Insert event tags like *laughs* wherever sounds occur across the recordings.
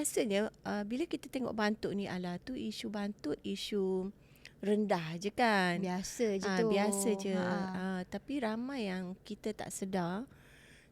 Rasanya uh, bila kita tengok bantut ni ala tu isu bantut isu rendah je kan. Biasa je Ah, tu. biasa je. Ha. Ah, tapi ramai yang kita tak sedar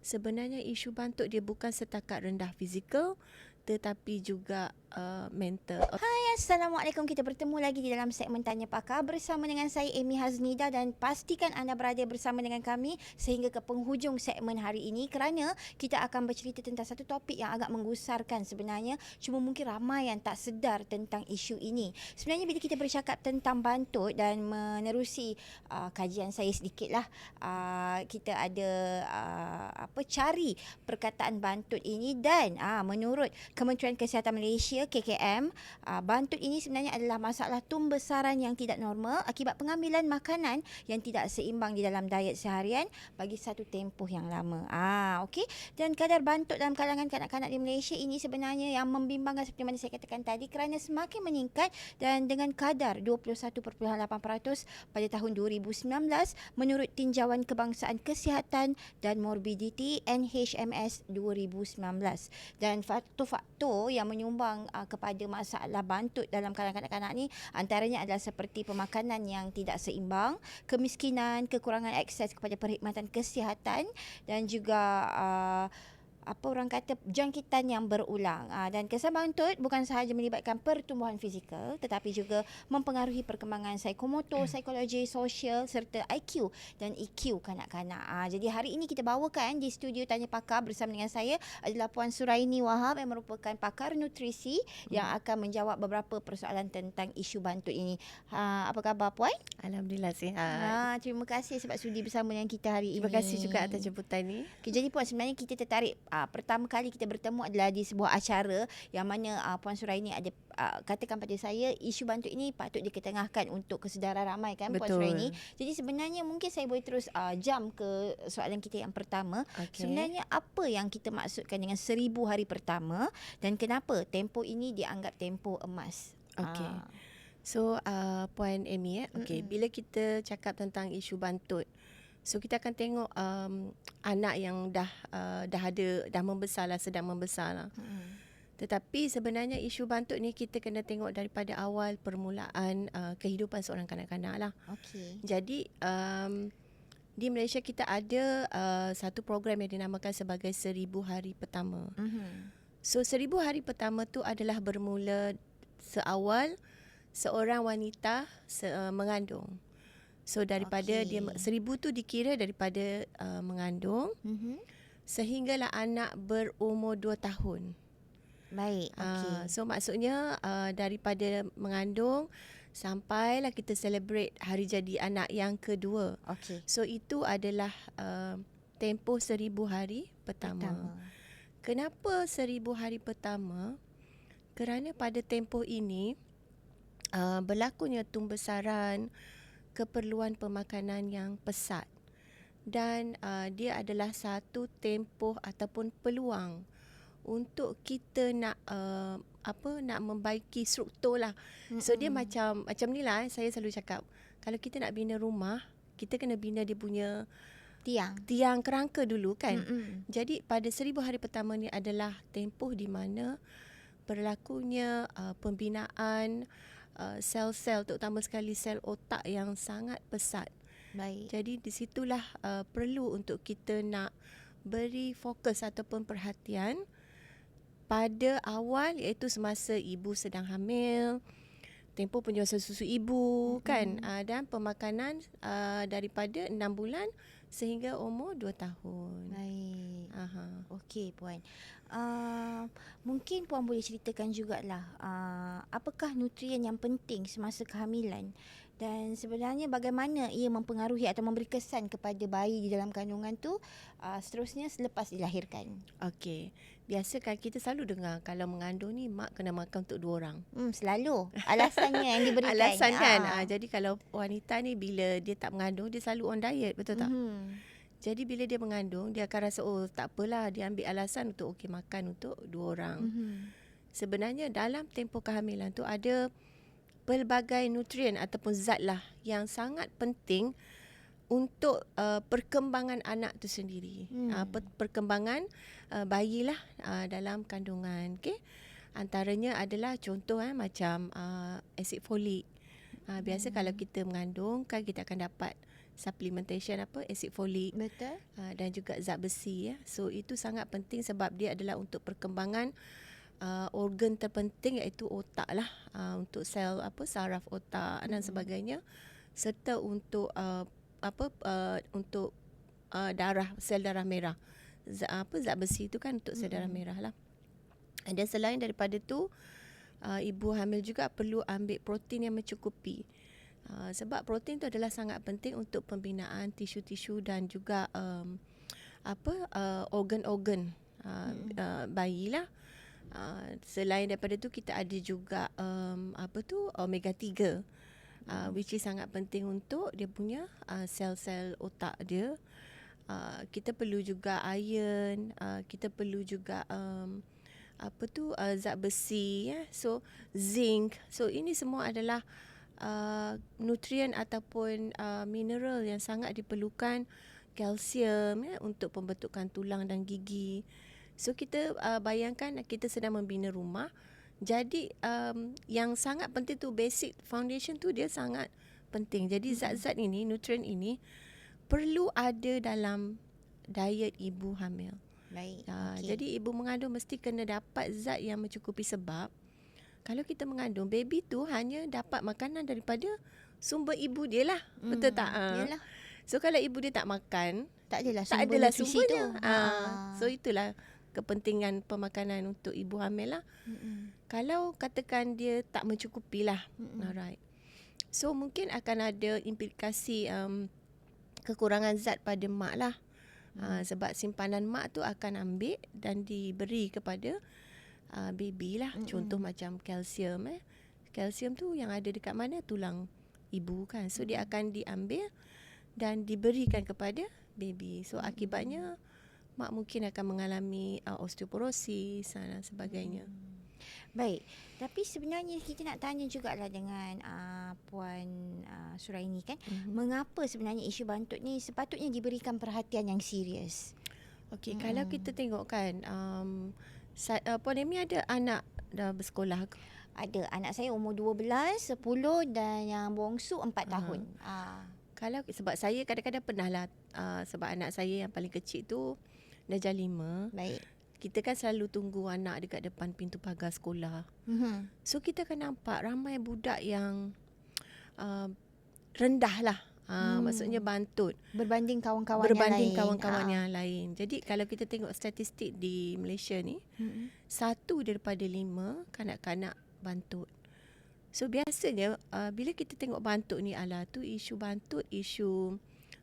sebenarnya isu bantut dia bukan setakat rendah fizikal tetapi juga uh, mental. Hai, Assalamualaikum. Kita bertemu lagi di dalam segmen Tanya Pakar bersama dengan saya Amy Haznida dan pastikan anda berada bersama dengan kami sehingga ke penghujung segmen hari ini kerana kita akan bercerita tentang satu topik yang agak menggusarkan sebenarnya cuma mungkin ramai yang tak sedar tentang isu ini. Sebenarnya bila kita bercakap tentang bantut dan menerusi uh, kajian saya sedikitlah uh, kita ada uh, apa cari perkataan bantut ini dan uh, menurut Kementerian Kesihatan Malaysia KKM uh, bantut ini sebenarnya adalah masalah tumbesaran yang tidak normal akibat pengambilan makanan yang tidak seimbang di dalam diet seharian bagi satu tempoh yang lama. Ah okey dan kadar bantut dalam kalangan kanak-kanak di Malaysia ini sebenarnya yang membimbangkan seperti mana saya katakan tadi kerana semakin meningkat dan dengan kadar 21.8% pada tahun 2019 menurut tinjauan kebangsaan kesihatan dan morbidity NHMS 2019 dan faktor-faktor yang menyumbang uh, kepada masalah bantut dalam kalangan kanak-kanak ni antaranya adalah seperti pemakanan yang tidak seimbang, kemiskinan, kekurangan akses kepada perkhidmatan kesihatan dan juga uh, apa orang kata jangkitan yang berulang uh, dan kesan bantut bukan sahaja melibatkan pertumbuhan fizikal tetapi juga mempengaruhi perkembangan psikomotor, psikologi, sosial serta IQ dan EQ kanak-kanak. Uh, jadi hari ini kita bawakan di studio Tanya Pakar bersama dengan saya adalah Puan Suraini Wahab yang merupakan pakar nutrisi yang akan menjawab beberapa persoalan tentang isu bantut ini. Uh, apa khabar Puan? Alhamdulillah sihat. Uh, terima kasih sebab sudi bersama dengan kita hari Terima ini. kasih juga atas jemputan ni. Okay, jadi Puan sebenarnya kita tertarik uh, pertama kali kita bertemu adalah di sebuah acara yang mana uh, Puan Suraini ada uh, katakan pada saya isu bantut ini patut diketengahkan untuk kesedaran ramai kan Puan Betul. Suraini. Jadi sebenarnya mungkin saya boleh terus uh, jam ke soalan kita yang pertama. Okay. Sebenarnya apa yang kita maksudkan dengan seribu hari pertama dan kenapa tempoh ini dianggap tempoh emas? Okey. Ah, So uh, Puan Amy eh. Okay. Bila kita cakap tentang isu bantut. So kita akan tengok um, anak yang dah uh, dah ada dah membesar lah sedang membesar lah. mm-mm. Tetapi sebenarnya isu bantut ni kita kena tengok daripada awal permulaan uh, kehidupan seorang kanak-kanak lah. Okey. Jadi um, di Malaysia kita ada uh, satu program yang dinamakan sebagai seribu hari pertama. Mhm. So seribu hari pertama tu adalah bermula seawal seorang wanita se, uh, mengandung. So daripada Okey. dia seribu tu dikira daripada uh, mengandung Mhm. sehinggalah anak berumur dua tahun. Baik, okey. Uh, so maksudnya uh, daripada mengandung sampailah kita celebrate hari jadi anak yang kedua. Okey. So itu adalah uh, tempoh seribu hari pertama. Pertama. Kenapa seribu hari pertama? Kerana pada tempoh ini uh, berlakunya tumbesaran keperluan pemakanan yang pesat dan uh, dia adalah satu tempoh ataupun peluang untuk kita nak uh, apa nak membaiki struktur lah. So dia macam macam ni lah eh, saya selalu cakap kalau kita nak bina rumah kita kena bina dia punya tiang. tiang kerangka dulu kan. Mm-mm. Jadi pada seribu hari pertama ni adalah tempoh di mana berlakunya uh, pembinaan uh, sel-sel terutama sekali sel otak yang sangat pesat. Baik. Jadi di situlah uh, perlu untuk kita nak beri fokus ataupun perhatian pada awal iaitu semasa ibu sedang hamil, tempoh penjualan susu ibu Mm-mm. kan uh, dan pemakanan uh, daripada 6 bulan sehingga umur 2 tahun. Baik. Aha. Okey puan. Uh, mungkin puan boleh ceritakan jugalah uh, apakah nutrien yang penting semasa kehamilan dan sebenarnya bagaimana ia mempengaruhi atau memberi kesan kepada bayi di dalam kandungan tu uh, seterusnya selepas dilahirkan. Okey. Biasa kan kita selalu dengar kalau mengandung ni mak kena makan untuk dua orang. Hmm selalu alasannya yang *laughs* diberikan. Alasan kan. Ah. Ah. jadi kalau wanita ni bila dia tak mengandung dia selalu on diet, betul tak? Mhm. Jadi bila dia mengandung dia akan rasa oh tak apalah dia ambil alasan untuk okey makan untuk dua orang. Mhm. Sebenarnya dalam tempoh kehamilan tu ada pelbagai nutrien ataupun zat lah yang sangat penting untuk uh, perkembangan anak tu sendiri. Hmm. Uh, per- perkembangan uh, bayi lah uh, dalam kandungan. Okay? Antaranya adalah contoh eh macam uh, asid folik. Uh, biasa kalau kita mengandung kan kita akan dapat supplementation apa asid folik Betul. uh, dan juga zat besi ya. So itu sangat penting sebab dia adalah untuk perkembangan uh, organ terpenting iaitu otak lah uh, untuk sel apa saraf otak dan sebagainya serta untuk uh, apa uh, untuk uh, darah sel darah merah. Zat apa zat besi itu kan untuk sel darah merah lah. Dan selain daripada tu uh, ibu hamil juga perlu ambil protein yang mencukupi. Uh, sebab protein tu adalah sangat penting untuk pembinaan tisu-tisu dan juga um, apa uh, organ-organ uh, uh, bayi lah. Uh, selain daripada tu kita ada juga um, apa tu omega 3 uh, which is sangat penting untuk dia punya uh, sel-sel otak dia. Uh, kita perlu juga iron, uh, kita perlu juga um, apa tu uh, zat besi ya. So zinc. So ini semua adalah uh, nutrien ataupun uh, mineral yang sangat diperlukan kalsium ya untuk pembentukan tulang dan gigi. So kita uh, bayangkan kita sedang membina rumah. Jadi um, yang sangat penting tu basic foundation tu dia sangat penting. Jadi zat-zat ini, nutrien ini perlu ada dalam diet ibu hamil. Baik. Ha, okey. Jadi ibu mengandung mesti kena dapat zat yang mencukupi sebab kalau kita mengandung baby tu hanya dapat makanan daripada sumber ibu dia lah. Hmm. Betul tak? Ha. Yalah. So kalau ibu dia tak makan, Tak adalah tak sumber adalah nutrisi sumbernya. tu. Ha. So itulah kepentingan pemakanan untuk ibu hamil lah. Mm-mm. Kalau katakan dia tak mencukupi lah. Mm-mm. Alright. So mungkin akan ada implikasi um, kekurangan zat pada mak lah. Hmm. Uh, sebab simpanan mak tu akan ambil dan diberi kepada uh, baby lah. Mm-mm. Contoh macam kalsium eh. Kalsium tu yang ada dekat mana? Tulang ibu kan. So dia akan diambil dan diberikan kepada baby. So akibatnya mak mungkin akan mengalami uh, osteoporosis uh, dan sebagainya. Baik. Tapi sebenarnya kita nak tanya jugalah dengan uh, Puan uh, Suraini kan. Mhm. Mengapa sebenarnya isu bantut ni sepatutnya diberikan perhatian yang serius? Okey, mm kalau kita tengok kan um, sa- uh, Puan Amy ada anak dah bersekolah ke? Ada anak saya umur 12, 10 dan yang bongsu 4 tahun. Ah. Kalau sebab saya kadang-kadang pernah lah uh, sebab anak saya yang paling kecil tu darjah lima. Baik. Kita kan selalu tunggu anak dekat depan pintu pagar sekolah. Mhm. So kita akan nampak ramai budak yang uh, rendah lah. Uh, Hmm. Maksudnya bantut Berbanding kawan-kawan berbanding yang lain. kawan-kawan Ah. yang lain. Jadi kalau kita tengok statistik di Malaysia ni, Mhm. satu daripada lima kanak-kanak bantut. So biasanya uh, bila kita tengok bantut ni ala tu isu bantut isu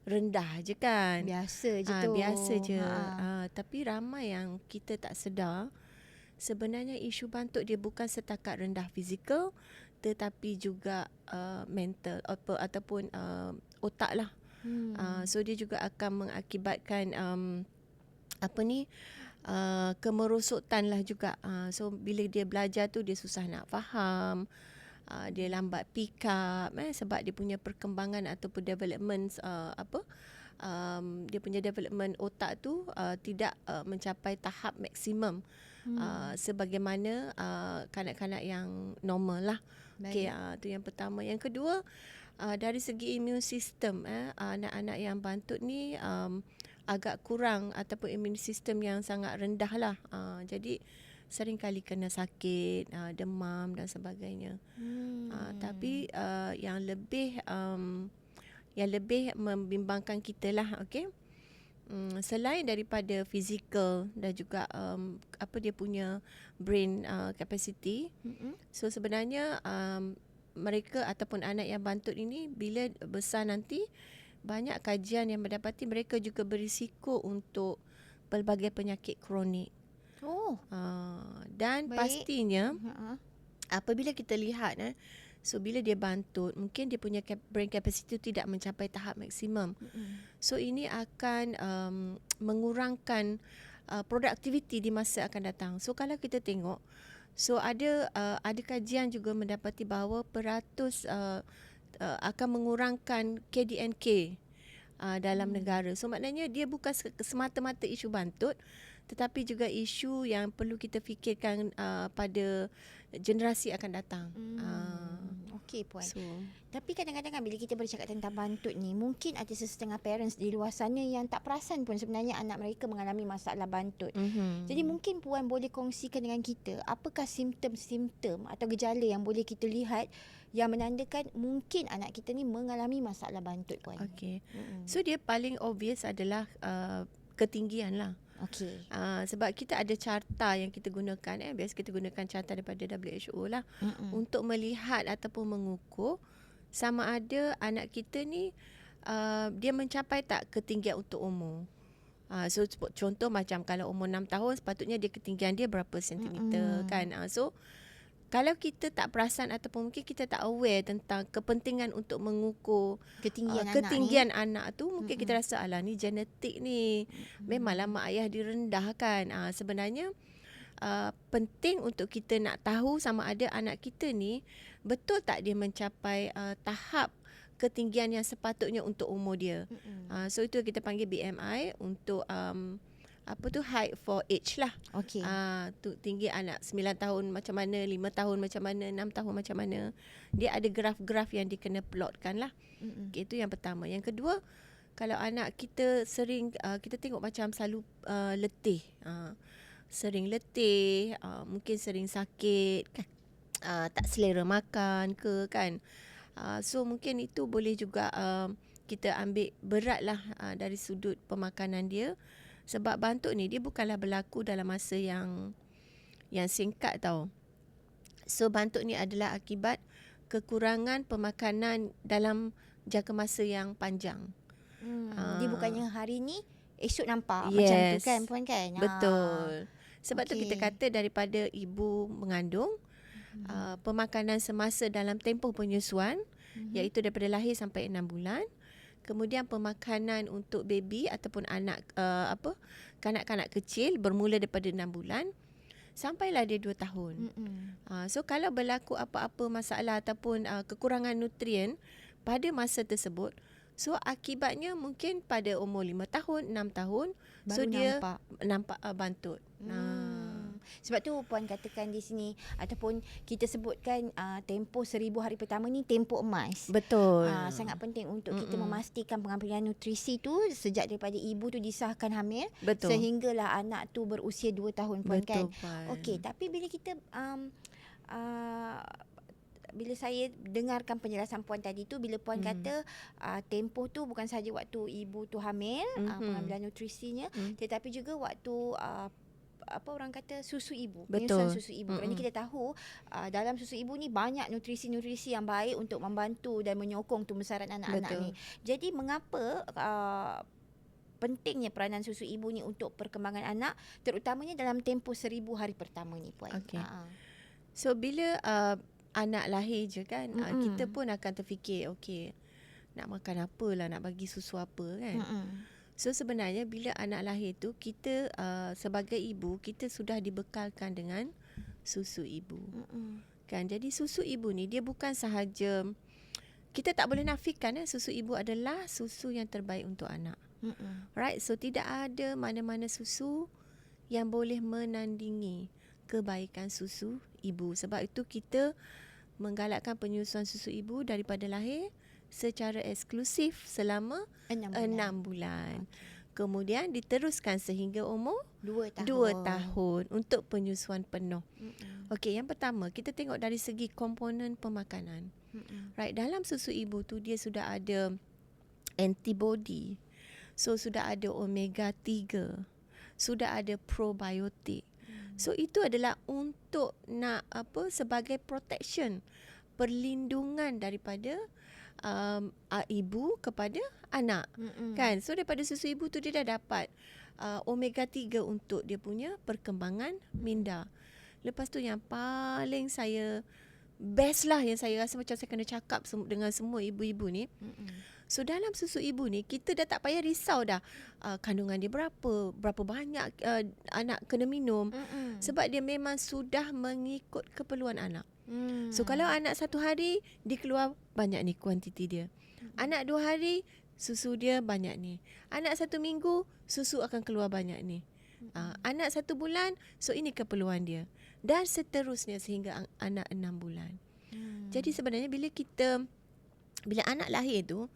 rendah je kan. Biasa je Ah, tu. biasa je. Ha. Ah, tapi ramai yang kita tak sedar sebenarnya isu bantut dia bukan setakat rendah fizikal tetapi juga uh, mental apa ataupun uh, otak lah. Hmm. Uh, so dia juga akan mengakibatkan um, apa ni uh, kemerosotan lah juga. Uh, so bila dia belajar tu dia susah nak faham. Uh, dia lambat pick up eh sebab dia punya perkembangan ataupun development uh, apa um, dia punya development otak tu uh, tidak uh, mencapai tahap maksimum Hmm. uh, sebagaimana uh, kanak-kanak yang normal lah. Okey, uh, tu yang pertama. Yang kedua, uh, dari segi immune system, eh, anak-anak yang bantut ni um, agak kurang ataupun immune system yang sangat rendah lah. Uh, jadi sering kali kena sakit, uh, demam dan sebagainya. Hmm. Uh, tapi uh, yang lebih um, yang lebih membimbangkan kita lah, okey. Hmm, selain daripada fizikal dan juga um, apa dia punya brain uh, capacity, Mhm. So sebenarnya um, mereka ataupun anak yang bantut ini bila besar nanti banyak kajian yang mendapati mereka juga berisiko untuk pelbagai penyakit kronik. Oh. Uh, dan Baik. pastinya Ha. apabila kita lihat eh so bila dia bantut mungkin dia punya cap- brain capacity tidak mencapai tahap maksimum. Mhm. So ini akan um, mengurangkan uh, produktiviti di masa akan datang. So kalau kita tengok, so ada uh, ada kajian juga mendapati bahawa peratus uh, uh, akan mengurangkan KDNK uh, dalam hmm. negara. So maknanya dia bukan se- semata-mata isu bantut tetapi juga isu yang perlu kita fikirkan uh, pada generasi akan datang. Hmm. Ah, Okey puan. so Tapi kadang-kadang kan bila kita bercakap tentang bantut ni, mungkin ada sesetengah parents di luar sana yang tak perasan pun sebenarnya anak mereka mengalami masalah bantut. mm-hmm. Jadi mungkin puan boleh kongsikan dengan kita apakah simptom-simptom atau gejala yang boleh kita lihat yang menandakan mungkin anak kita ni mengalami masalah bantut puan. okey. Mm-mm. So dia paling obvious adalah uh, ketinggian lah. Okey. Uh, sebab kita ada carta yang kita gunakan eh biasa kita gunakan carta daripada WHO lah Mm-mm. untuk melihat ataupun mengukur sama ada anak kita ni uh, dia mencapai tak ketinggian untuk umur. Uh, so contoh macam kalau umur 6 tahun sepatutnya dia ketinggian dia berapa sentimeter Mm-mm. kan. Uh, so kalau kita tak perasan ataupun mungkin kita tak aware tentang kepentingan untuk mengukur Ketinggian uh, anak ketinggian anak tu mungkin kita Mm-mm. rasa alah ni genetik ni. Memanglah mak ayah direndahkan. Uh, sebenarnya uh, penting untuk kita nak tahu sama ada anak kita ni betul tak dia mencapai uh, tahap ketinggian yang sepatutnya untuk umur dia. ni. Mm-mm. Uh, so itu kita panggil BMI untuk um, apa tu height for age lah. Okey. Ah tu tinggi anak 9 tahun macam mana, 5 tahun macam mana, 6 tahun macam mana. Dia ada graf-graf yang dikena plotkan lah. Mm-mm. Okay, itu yang pertama. Yang kedua, kalau anak kita sering uh, kita tengok macam selalu uh, letih. Uh, sering letih, uh, mungkin sering sakit kan. Uh, tak selera makan ke kan. Uh, so mungkin itu boleh juga uh, kita ambil berat lah uh, dari sudut pemakanan dia. Sebab bantuk ni dia bukanlah berlaku dalam masa yang yang singkat tau. So bantuk ni adalah akibat kekurangan pemakanan dalam jangka masa yang panjang. Hmm. Ah. Dia bukannya hari ni esok nampak Yes. macam tu kan puan kan? Ah. Betul. Sebab tu kita kata daripada ibu mengandung uh, pemakanan semasa dalam tempoh penyusuan Mhm. iaitu daripada lahir sampai 6 bulan. Kemudian pemakanan untuk baby ataupun anak uh, apa kanak-kanak kecil bermula daripada 6 bulan sampailah dia 2 tahun. Uh, so kalau berlaku apa-apa masalah ataupun uh, kekurangan nutrien pada masa tersebut, so akibatnya mungkin pada umur 5 tahun, 6 tahun Baru so dia nampak. nampak uh, bantut. Hmm. Hmm. Sebab tu puan katakan di sini ataupun kita sebutkan uh, tempoh seribu hari pertama ni tempoh emas. Betul. Ah, sangat penting untuk kita Mm-mm. memastikan pengambilan nutrisi tu sejak daripada ibu tu disahkan hamil betul. sehinggalah anak tu berusia 2 tahun puan kan. betul. Puan. Okey, tapi bila kita um, uh, bila saya dengarkan penjelasan puan tadi tu bila puan Mhm. kata uh, tempoh tu bukan saja waktu ibu tu hamil uh, Mhm. pengambilan nutrisinya Mm. tetapi juga waktu uh, apa orang kata susu ibu Betul. susu ibu kerana kita tahu uh, dalam susu ibu ni banyak nutrisi-nutrisi yang baik untuk membantu dan menyokong tumbesaran anak-anak Betul. ni jadi mengapa uh, pentingnya peranan susu ibu ni untuk perkembangan anak terutamanya dalam tempoh seribu hari pertama ni puan Okey. Ha-ha. So bila uh, anak lahir je kan, uh, kita pun akan terfikir, okey, nak makan apa lah, nak bagi susu apa kan. Mm-mm. So sebenarnya bila anak lahir tu kita uh, sebagai ibu kita sudah dibekalkan dengan susu ibu. Mm-mm. Kan? Jadi susu ibu ni dia bukan sahaja kita tak boleh nafikan eh, susu ibu adalah susu yang terbaik untuk anak. Mm-mm. Right? So tidak ada mana-mana susu yang boleh menandingi kebaikan susu ibu. Sebab itu kita menggalakkan penyusuan susu ibu daripada lahir secara eksklusif selama Enam bulan. enam bulan. Kemudian diteruskan sehingga umur Dua tahun. dua tahun untuk penyusuan penuh. Okey, yang pertama kita tengok dari segi komponen pemakanan. Mm-mm. Right, dalam susu ibu tu dia sudah ada antibody. So sudah ada omega 3. Sudah ada probiotik. So itu adalah untuk nak apa sebagai protection, perlindungan daripada um, uh, ibu kepada anak. Mm-mm. Kan? So daripada susu ibu tu dia dah dapat uh, omega 3 untuk dia punya perkembangan minda. Lepas tu yang paling saya best lah yang saya rasa macam saya kena cakap sem- dengan semua ibu-ibu ni. Mm-mm. So dalam susu ibu ni kita dah tak payah risau dah uh, kandungan dia berapa, berapa banyak uh, anak kena minum. Mm-mm. Sebab dia memang sudah mengikut keperluan anak. Mm. So kalau anak satu hari dia keluar banyak ni kuantiti dia. Anak dua hari susu dia banyak ni. Anak satu minggu susu akan keluar banyak ni. Uh, anak satu bulan, so ini keperluan dia. Dan seterusnya sehingga an- anak enam bulan. Hmm. Jadi sebenarnya bila kita, bila anak lahir tu,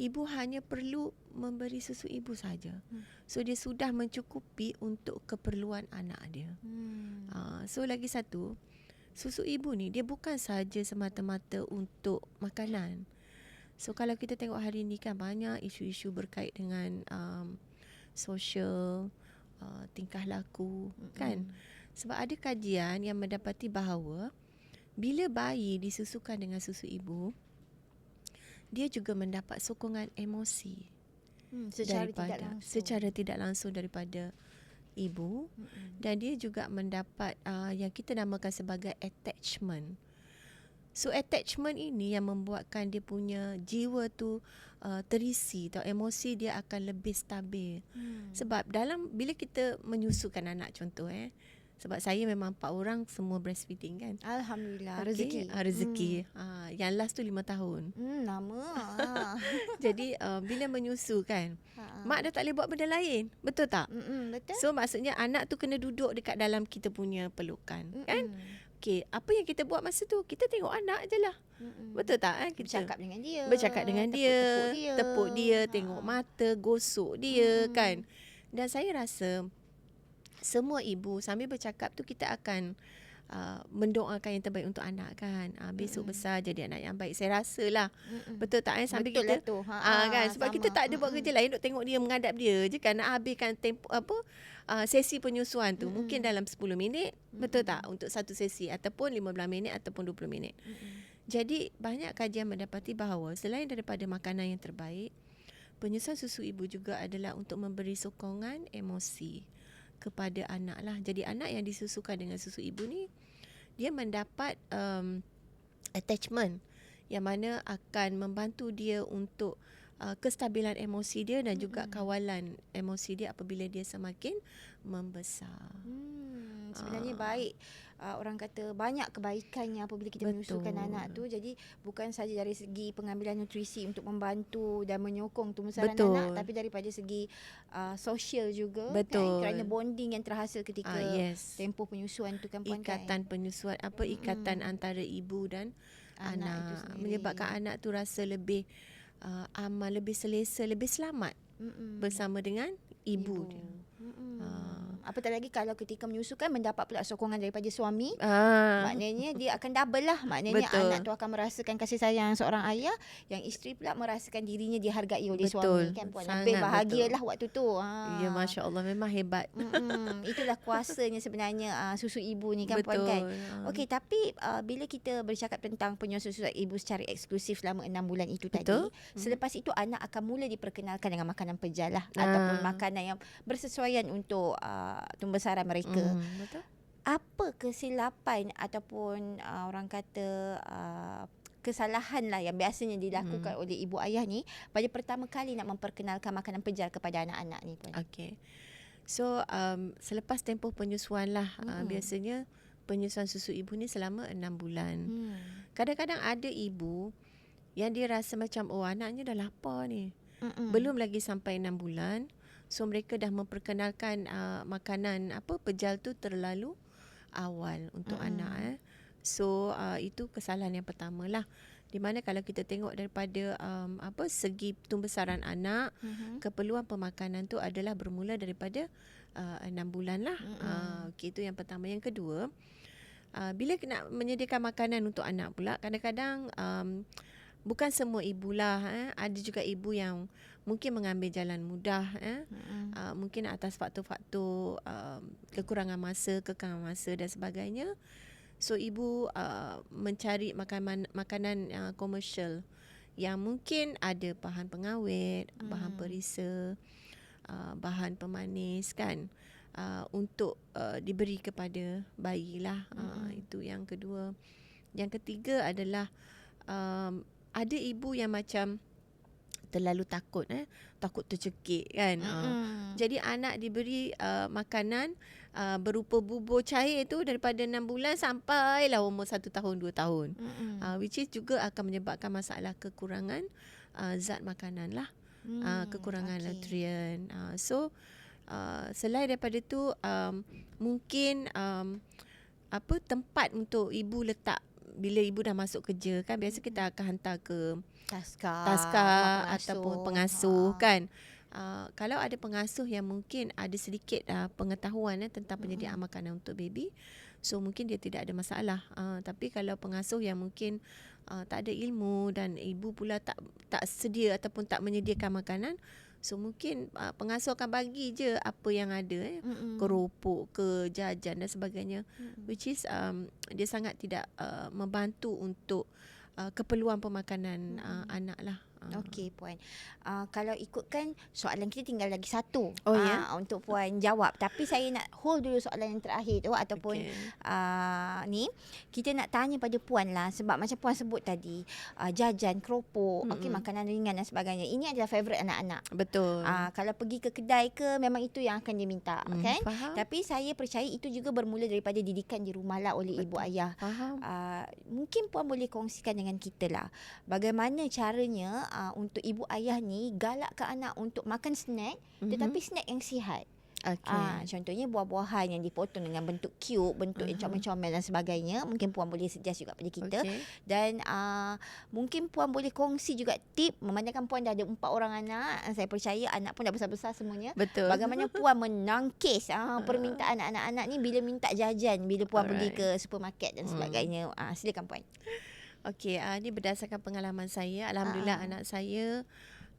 ibu hanya perlu memberi susu ibu saja. Hmm. So dia sudah mencukupi untuk keperluan anak dia. Hmm. Uh, so lagi satu, susu ibu ni dia bukan saja semata-mata untuk makanan. So kalau kita tengok hari ni kan banyak isu-isu berkait dengan um, social, uh, tingkah laku kan. Sebab ada kajian yang mendapati bahawa bila bayi disusukan dengan susu ibu, dia juga mendapat sokongan emosi Hmm, secara daripada tidak langsung. secara tidak langsung daripada ibu Mm-mm. dan dia juga mendapat uh, yang kita namakan sebagai attachment. So attachment ini yang membuatkan dia punya jiwa tu uh, terisi atau emosi dia akan lebih stabil. Hmm. Sebab dalam bila kita menyusukan anak contoh eh sebab saya memang empat orang semua breastfeeding kan. Alhamdulillah Okey, rezeki. ah, rezeki. Ah, yang last tu lima tahun. Hmm, hmm lama. ah. *laughs* Jadi uh, bila menyusu kan, Ha. mak dah tak boleh buat benda lain. Betul tak? Mm-mm, betul. So maksudnya anak tu kena duduk dekat dalam kita punya pelukan. Mm-mm. Kan? Okey, apa yang kita buat masa tu? Kita tengok anak je lah. Mm-mm. Betul tak? Eh? Kita Bercakap dengan dia. bercakap dengan dia, tepuk-tepuk dia. tepuk dia, Ha. tengok mata, gosok dia Mm-mm. kan. Dan saya rasa semua ibu sambil bercakap tu kita akan uh, mendoakan yang terbaik untuk anak kan. Uh, besok Mm-mm. besar jadi anak yang baik. Saya rasalah. Mm-mm. Betul tak eh sambil Betul kita lah tu. Ha, Ah kan sebab kita sama. tak ada buat Mm-mm. kerja lain duk tengok dia menghadap dia je kan nak habiskan tempo apa uh, sesi penyusuan tu Mm-mm. mungkin dalam 10 minit betul Mm-mm. tak untuk satu sesi ataupun 15 minit ataupun 20 minit. Mm-mm. Jadi banyak kajian mendapati bahawa selain daripada makanan yang terbaik penyusuan susu ibu juga adalah untuk memberi sokongan emosi kepada anak lah. Jadi anak yang disusukan dengan susu ibu ni dia mendapat um, attachment yang mana akan membantu dia untuk uh, kestabilan emosi dia dan juga kawalan emosi dia apabila dia semakin membesar. Hmm, sebenarnya Ah. baik uh, orang kata banyak kebaikannya apabila kita menyusukan Betul. anak tu. Jadi bukan saja dari segi pengambilan nutrisi untuk membantu dan menyokong tumbuhan Betul. anak tapi daripada segi uh, sosial juga Betul. kan kerana bonding yang terhasil ketika Ah yes. tempoh penyusuan tu kan puan kan. Ikatan penyusuan apa ikatan Mm-mm. antara ibu dan Anak anak, itu menyebabkan anak tu rasa lebih uh, aman, lebih selesa, lebih selamat Mm-mm. bersama dengan ibu, dia. Mm-mm. Ah. Apatah lagi kalau ketika menyusukan mendapat pula sokongan daripada suami Ah. Maknanya dia akan double lah Maknanya Betul. anak tu akan merasakan kasih sayang seorang ayah Yang isteri pula merasakan dirinya dihargai oleh Betul. suami kan puan Sangat Lebih betul. bahagialah waktu tu ha. Ya Masya Allah memang hebat. Mm-mm. Itulah kuasanya sebenarnya uh, susu ibu ni kan Betul. puan kan Ah. Okey tapi uh, bila kita bercakap tentang penyusuan susu ibu secara eksklusif selama enam bulan itu Betul. tadi Selepas itu anak akan mula diperkenalkan dengan makanan pejalah Ah. Ataupun makanan yang bersesuaian untuk uh, pembesaran mereka Mm, betul. apa kesilapan ataupun uh, orang kata uh, kesalahan lah yang biasanya dilakukan oleh ibu ayah ni pada pertama kali nak memperkenalkan makanan pejar kepada anak-anak ni pun. Okay. So um, selepas tempoh penyusuan lah uh, Mm-mm. biasanya penyusuan susu ibu ni selama enam bulan. Hmm. Kadang-kadang ada ibu yang dia rasa macam oh anaknya dah lapar ni. Mm-mm. Belum lagi sampai enam bulan. So mereka dah memperkenalkan uh, makanan apa pejal tu terlalu awal untuk Mm-mm. anak eh. So uh, itu kesalahan yang pertama lah. Di mana kalau kita tengok daripada um, apa segi pembesaran anak Mhm. keperluan pemakanan tu adalah bermula daripada uh, enam bulan lah. Mm-mm. Uh, okay, itu yang pertama. Yang kedua, uh, bila nak menyediakan makanan untuk anak pula, kadang-kadang um, bukan semua ibulah. Eh, ada juga ibu yang mungkin mengambil jalan mudah. Eh, Mm-mm. uh, mungkin atas faktor-faktor um, kekurangan masa, kekangan masa dan sebagainya. So ibu uh, mencari makanan makanan uh, komersial yang mungkin ada bahan pengawet, Hmm. bahan perisa, uh, bahan pemanis kan uh, untuk uh, diberi kepada bayi lah. Uh, Mm-mm. itu yang kedua. Yang ketiga adalah um, ada ibu yang macam terlalu takut eh takut tercekik kan. Uh, Mm-mm. jadi anak diberi uh, makanan uh, berupa bubur cair tu daripada 6 bulan sampailah umur 1 tahun 2 tahun. Mm-mm. Uh, which is juga akan menyebabkan masalah kekurangan uh, zat makanan lah. Uh, Hmm, kekurangan okey. nutrien. Uh, so uh, selain daripada tu um, mungkin um, apa tempat untuk ibu letak bila ibu dah masuk kerja kan biasa kita akan hantar ke Taska, taska ataupun pengasuh Ha. kan. Uh, kalau ada pengasuh yang mungkin ada sedikit uh, pengetahuan eh, tentang penyediaan makanan untuk baby, so mungkin dia tidak ada masalah. Uh, tapi kalau pengasuh yang mungkin uh, tak ada ilmu dan ibu pula tak tak sedia ataupun tak menyediakan makanan, so mungkin uh, pengasuh akan bagi je apa yang ada eh, Mm-mm. keropok ke jajan dan sebagainya Mm-mm. which is um, dia sangat tidak uh, membantu untuk uh, keperluan pemakanan uh, anak lah. Uh. Okey puan. Uh, kalau ikutkan soalan kita tinggal lagi satu. Oh, ya? Ah, untuk puan jawab. Tapi saya nak hold dulu soalan yang terakhir tu ataupun Okay. uh, ni kita nak tanya pada puan lah sebab macam puan sebut tadi uh, jajan keropok, okey Mm-mm. makanan ringan dan sebagainya. Ini adalah favourite anak-anak. Betul. Ah kalau pergi ke kedai ke memang itu yang akan dia minta Hmm, kan? Faham. Tapi saya percaya itu juga bermula daripada didikan di rumah lah oleh ibu ayah. Faham. Uh, mungkin puan boleh kongsikan dengan kita lah bagaimana caranya uh, untuk ibu ayah ni galakkan anak untuk makan snack Mhm. tetapi snack yang sihat. Okay. Ah, contohnya buah-buahan yang dipotong dengan bentuk cube, bentuk yang Aha. comel-comel dan sebagainya. Mungkin puan boleh suggest juga pada kita. Okay. Dan uh, mungkin puan boleh kongsi juga tip memandangkan puan dah ada empat orang anak. Saya percaya anak pun dah besar-besar semuanya. Betul. Bagaimana *laughs* puan menangkis ah, permintaan anak-anak ni bila minta jajan, bila puan pergi Alright. ke supermarket dan Hmm. sebagainya. Ah, silakan puan. Okey, uh, ini berdasarkan pengalaman saya. Alhamdulillah Ah. anak saya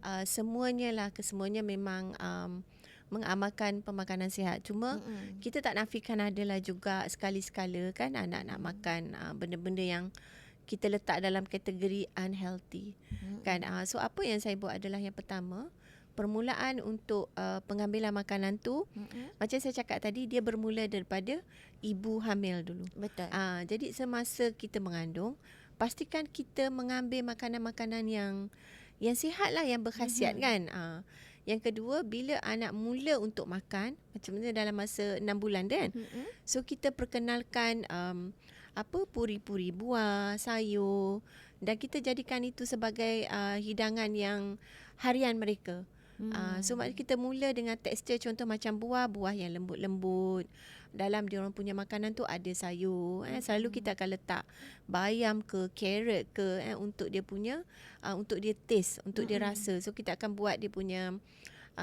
uh, semuanya lah kesemuanya memang um, mengamalkan pemakanan sihat. Cuma Mm-mm. kita tak nafikan adalah juga sekali-sekala kan anak nak makan uh, benda-benda yang kita letak dalam kategori unhealthy. Mm-mm. Kan? Uh, so apa yang saya buat adalah yang pertama, permulaan untuk uh, pengambilan makanan tu Mm-mm. macam saya cakap tadi dia bermula daripada ibu hamil dulu. Betul. Ah, jadi semasa kita mengandung, pastikan kita mengambil makanan-makanan yang yang sihat lah, yang berkhasiat Mhm. kan. Ah, yang kedua, bila anak mula untuk makan, macam mana dalam masa 6 bulan kan. Mm-mm. So kita perkenalkan um, apa puri-puri buah, sayur dan kita jadikan itu sebagai uh, hidangan yang harian mereka. Hmm. Uh, so maknanya kita mula dengan tekstur contoh macam buah, buah yang lembut-lembut. Dalam dia orang punya makanan tu ada sayur. Eh. Selalu kita akan letak bayam ke, carrot ke eh, untuk dia punya, uh, untuk dia taste, untuk dia Mm-mm. rasa. So kita akan buat dia punya uh,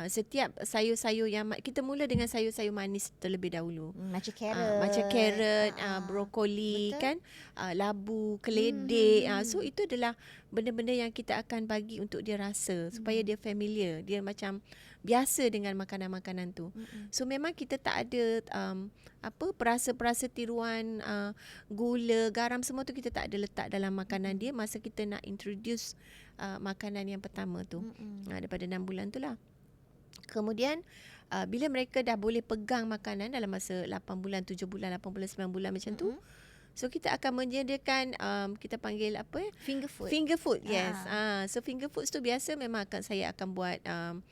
setiap sayur-sayur yang ma- kita mula dengan sayur-sayur manis terlebih dahulu. Hmm, macam Ah, carrot. macam carrot, uh, brokoli betul. kan, uh, labu, keledek. Hmm. Uh, so itu adalah benda-benda yang kita akan bagi untuk dia rasa supaya Hmm. dia familiar, dia macam biasa dengan makanan-makanan tu. Mm-mm. So memang kita tak ada um, apa perasa-perasa tiruan uh, gula, garam semua tu kita tak ada letak dalam makanan dia masa kita nak introduce uh, makanan yang pertama tu. Ha, daripada 6 bulan tu lah. Kemudian uh, bila mereka dah boleh pegang makanan dalam masa 8 bulan, 7 bulan, 8 bulan, 9 bulan macam tu. Mm-mm. So kita akan menyediakan um, kita panggil apa ya? Finger food. Finger food. Yes. Ah. Ah, so finger foods tu biasa memang akan saya akan buat um,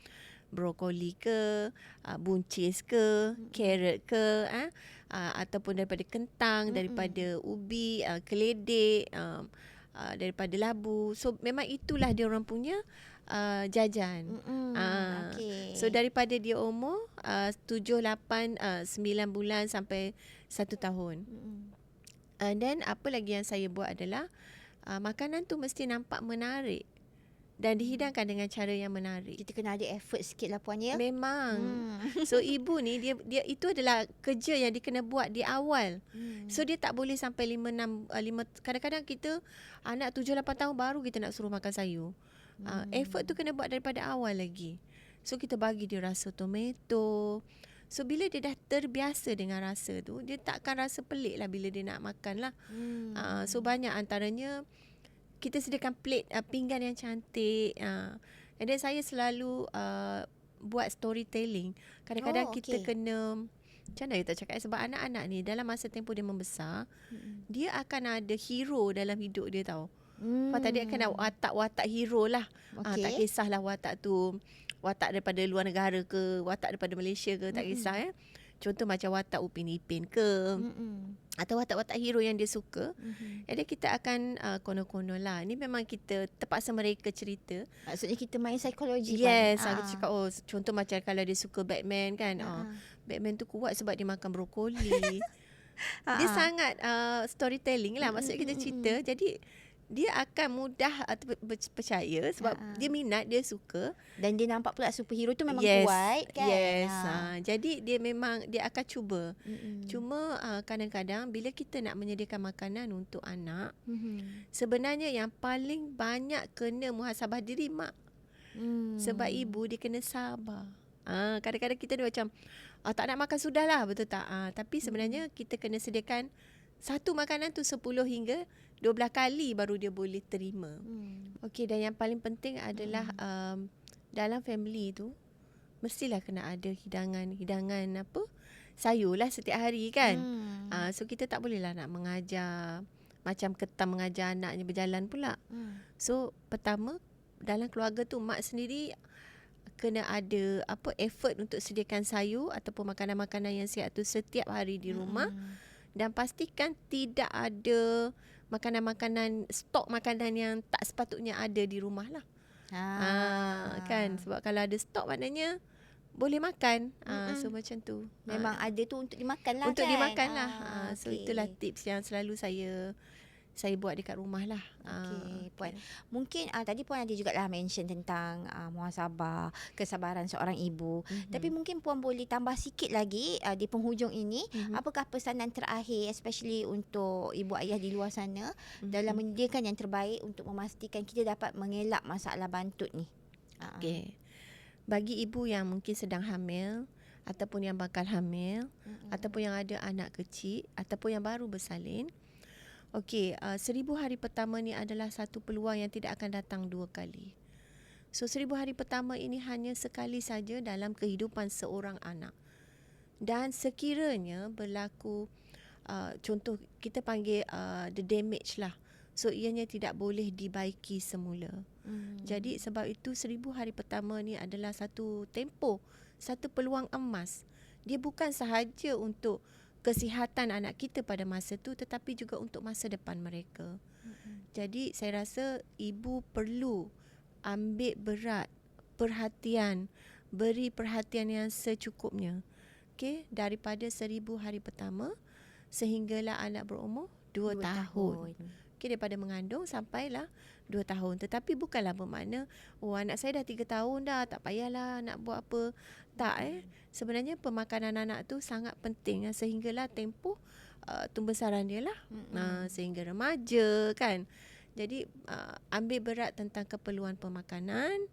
brokoli ke, uh, buncis ke, carrot ke, ah, uh, ataupun daripada kentang, Mm-mm. daripada ubi, uh, keledek, um, uh, daripada labu. So memang itulah dia orang punya uh, jajan. Mm-mm. Ah, Okey. So daripada dia umur uh, 7, 8, uh, 9 bulan sampai 1 tahun. Mm-mm. And then apa lagi yang saya buat adalah uh, makanan tu mesti nampak menarik dan dihidangkan dengan cara yang menarik. kita kena ada effort sikit lah puan ya. Memang. Hmm. So *laughs* ibu ni dia dia itu adalah kerja yang dia kena buat di awal. Hmm. So dia tak boleh sampai 5 6 uh, 5 kadang-kadang kita anak 7 8 tahun baru kita nak suruh makan sayur. Uh, effort tu kena buat daripada awal lagi. So kita bagi dia rasa tomato. So bila dia dah terbiasa dengan rasa tu, dia takkan rasa pelik lah bila dia nak makan lah. Hmm. Uh, so banyak antaranya kita sediakan plate uh, pinggan yang cantik. Uh, and then saya selalu uh, buat storytelling. Kadang-kadang Oh, kita okey. kena macam mana kita cakap sebab anak-anak ni dalam masa tempoh dia membesar, Mm-mm. dia akan ada hero dalam hidup dia tau. Hmm. Hmm. Tadi akan ada watak-watak hero lah. Okay. Okey. tak kisahlah watak tu watak daripada luar negara ke, watak daripada Malaysia ke, tak Mm-mm. kisah ya. contoh macam watak Upin Ipin ke Mm-mm. atau watak-watak hero yang dia suka Mhm. jadi kita akan uh, kono-kono lah ni memang kita terpaksa mereka cerita Maksudnya kita main psikologi yes aku cakap oh contoh macam kalau dia suka Batman kan Ah. oh Batman tu kuat sebab dia makan brokoli Ah, *laughs* dia ah. sangat uh, storytelling lah maksudnya kita cerita jadi dia akan mudah atau percaya sebab Ha, ha. dia minat dia suka Dan dia nampak pula superhero tu memang yes kuat kan. yes Ah. uh, jadi dia memang dia akan cuba Mm-mm. cuma uh, kadang-kadang bila kita nak menyediakan makanan untuk anak Mhm. sebenarnya yang paling banyak kena muhasabah diri mak Hmm. sebab ibu dia kena sabar Ah, kadang-kadang kita ni macam ah, tak nak makan sudah lah betul tak ah, tapi sebenarnya kita kena sediakan satu makanan tu 10 hingga 12 kali baru dia boleh terima Hmm. okey dan yang paling penting adalah um, dalam family tu mestilah kena ada hidangan hidangan apa sayur lah setiap hari kan Hmm. ah, so kita tak bolehlah nak mengajar macam ketam mengajar anaknya berjalan pula Hmm. So pertama dalam keluarga tu mak sendiri kena ada apa effort untuk sediakan sayur ataupun makanan-makanan yang sihat tu setiap hari di rumah Mm-mm. dan pastikan tidak ada makanan-makanan stok makanan yang tak sepatutnya ada di rumah lah. Ah, kan sebab kalau ada stok maknanya boleh makan. Ah so macam tu. Memang Ah, ada tu untuk dimakan lah untuk kan. dimakan lah. Ah, Ah, so okey. itulah tips yang selalu saya saya buat dekat rumah lah. Ah, Okey, Puan. Mungkin uh, tadi Puan ada juga lah mention tentang uh, muhasabah, kesabaran seorang ibu. Mhm. Tapi mungkin Puan boleh tambah sikit lagi uh, di penghujung ini. Mhm. Apakah pesanan terakhir especially untuk ibu ayah di luar sana Mhm. dalam menyediakan yang terbaik untuk memastikan kita dapat mengelak masalah bantut ni? Ah, Okey. Bagi ibu yang mungkin sedang hamil ataupun yang bakal hamil mm-mm. ataupun yang ada anak kecil ataupun yang baru bersalin. Okey, uh, seribu hari pertama ni adalah satu peluang yang tidak akan datang dua kali. So seribu hari pertama ini hanya sekali saja dalam kehidupan seorang anak. Dan sekiranya berlaku uh, contoh kita panggil uh, the damage lah. So ianya tidak boleh dibaiki semula. Mm. Jadi sebab itu seribu hari pertama ni adalah satu tempoh, satu peluang emas. Dia bukan sahaja untuk kesihatan anak kita pada masa tu tetapi juga untuk masa depan mereka. Mm-mm. Jadi saya rasa ibu perlu ambil berat perhatian, beri perhatian yang secukupnya. Okey, daripada seribu hari pertama sehinggalah anak berumur dua, Dua tahun. Okey, daripada mengandung sampailah dua tahun. Tetapi bukanlah bermakna, oh anak saya dah tiga tahun dah, tak payahlah nak buat apa. Tak eh. Sebenarnya pemakanan anak tu sangat penting eh, sehinggalah tempoh uh, tumbesaran dia lah. Nah, sehingga remaja kan. Jadi uh, ambil berat tentang keperluan pemakanan,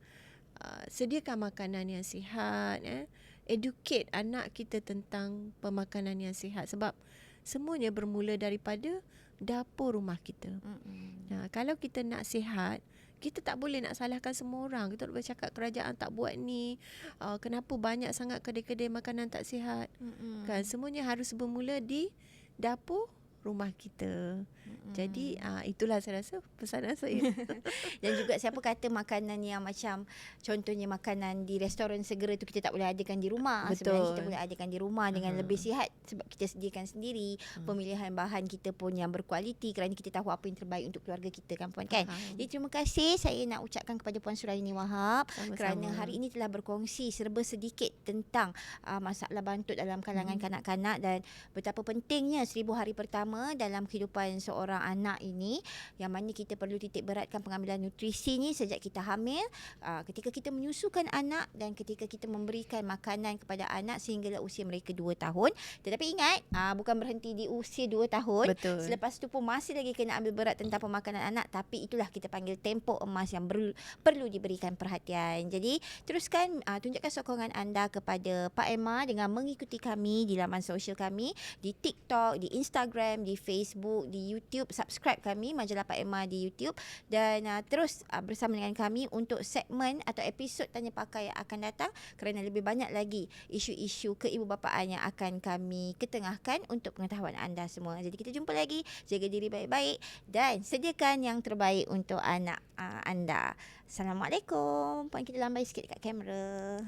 uh, sediakan makanan yang sihat eh. Educate anak kita tentang pemakanan yang sihat sebab semuanya bermula daripada dapur rumah kita. Mm-mm. Nah, kalau kita nak sihat, kita tak boleh nak salahkan semua orang. Kita tak boleh cakap kerajaan tak buat ni. Uh, kenapa banyak sangat kedai-kedai makanan tak sihat? Mm-mm. Kan semuanya harus bermula di dapur rumah kita. Mm-mm. Jadi uh, itulah saya rasa pesanan saya. *laughs* Dan juga siapa kata makanan yang macam contohnya makanan di restoran segera tu kita tak boleh adakan di rumah. Sebenarnya Betul. kita boleh adakan di rumah dengan Aha. lebih sihat sebab kita sediakan sendiri. Hmm. Pemilihan bahan kita pun yang berkualiti kerana kita tahu apa yang terbaik untuk keluarga kita kan puan kan. Faham. Jadi terima kasih saya nak ucapkan kepada Puan Suraini Wahab Sama-sama. kerana hari ini telah berkongsi serba sedikit tentang uh, masalah bantut dalam kalangan Mhm. kanak-kanak dan betapa pentingnya seribu hari pertama dalam kehidupan seorang anak ini yang mana kita perlu titik beratkan pengambilan nutrisi ni sejak kita hamil, uh, ketika kita menyusukan anak dan ketika kita memberikan makanan kepada anak sehinggalah usia mereka 2 tahun. Tetapi ingat, uh, bukan berhenti di usia 2 tahun. Betul. Selepas tu pun masih lagi kena ambil berat tentang pemakanan anak tapi itulah kita panggil tempoh emas yang perlu, perlu diberikan perhatian. Jadi teruskan uh, tunjukkan sokongan anda kepada Pak Emma dengan mengikuti kami di laman sosial kami di TikTok, di Instagram, di Facebook, di YouTube. Subscribe kami majalah Pak Emma di YouTube dan uh, terus uh, bersama dengan kami untuk segmen atau episod tanya pakar yang akan datang kerana lebih banyak lagi isu-isu keibubapaan yang akan kami ketengahkan untuk pengetahuan anda semua. Jadi kita jumpa lagi. Jaga diri baik-baik dan sediakan yang terbaik untuk anak uh, anda. Assalamualaikum. Puan kita lambai sikit dekat kamera.